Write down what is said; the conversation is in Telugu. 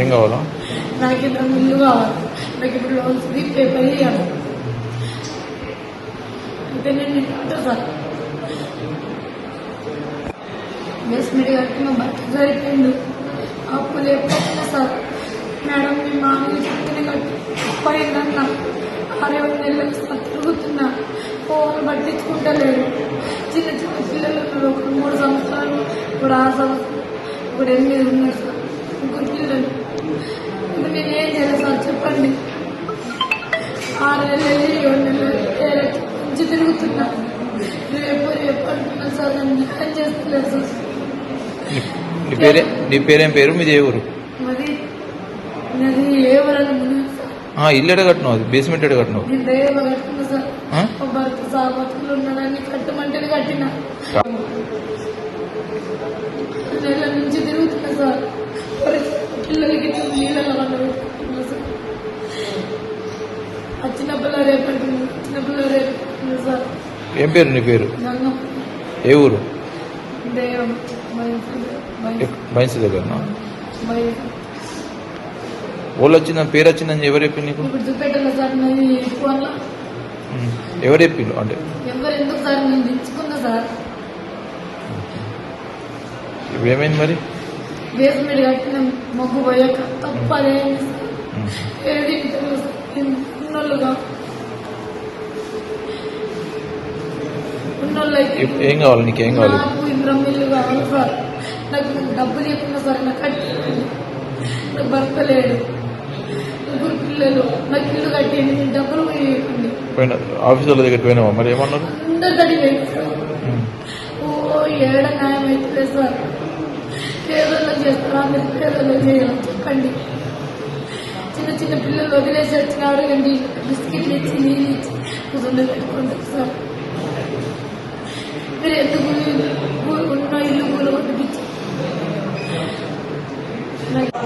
ఏం కావాలా? నాకు ఇంత ముందు కావాలి. నాకు ఇప్పుడు లోన్స్ పేపర్ ఇవ్వాలి అయితే నేను నీకు సార్. బేస్మెంట్ కట్టి మా భర్త సరిపోయిండు అప్పులు లేకపోతున్నా సార్. మేడం మీ మామూలు చెప్తేనే కట్టి పోయిందన్న అరవై నెలలు సార్ తిరుగుతున్నా. ఫోన్ పట్టించుకుంటలేదు. చిన్న చిన్న పిల్లలు ఉన్నారు మూడు సంవత్సరాలు ఇప్పుడు ఆరు సంవత్సరాలు ఇప్పుడు ఎనిమిది ఉన్నారు సార్. నుంచి తిరుగుతున్నా రేపు రేపు అంటున్నా సార్ నన్ను చేస్తలేదు సార్ నీ- పేరే నీ పేరేం పేరు? మీది ఏ ఊరు? మరి నాది సార్ ఇల్లు ఎడ కట్టినావు అది? బేస్మెంట్ ఎడ కట్టినావు? నేను దయవ కట్టుకున్నా సార్. ఆ? మా భర్త సార్ బతుకులు ఉన్నాడని కట్టమంటేనే కట్టిన. నెల నుంచి తిరుగుతున్నా సార్ మరి పిల్లలకి ఇట్లా నీళ్ళలో వండబెట్టుకున్నా సార్ ఆ చిన్నపిల్ల రేపటి చిన్నపిల్ల రేపు సార్ ఏం పేరు నీ పేరు? ఏ ఊరు? బైన్స్ దగ్గర వాళ్ళు వచ్చిందని పేరు వచ్చిందని ఎవరు చెప్పింది నీకు. ఎవరు చెప్పిండు అంటే? ఏమైంది మరి? బేస్మెంట్ కట్టిన మొగ్గు పోయాక. ఏడింటారు ఏం కావాలి? నీకు ఏం కావాలి నాకు డబ్బులు చెప్పిన సార్ నాకు నాకు భర్త లేడు. ముగ్గురు పిల్లలు నాకు ఇల్లు కట్టేయండి డబ్బులు పోయిన ఆఫీసర్ల దగ్గర పోయినావా? మరి ఏమన్నారు? అందరు. ఓ ఏడ న్యాయం అయితే సార్? పేదల్లో చేస్తారా? మీరు పేదల్లో చేయాలి చెప్పండి. చిన్న చిన్న పిల్లలు వదిలేసి వచ్చిన అడగండి బిస్కెట్లు ఇచ్చి నీళ్ళు ఇచ్చి పెట్టుకుంటారు సార్. ఉన్న ఇల్లు కూల కొట్టిపించి నాకు-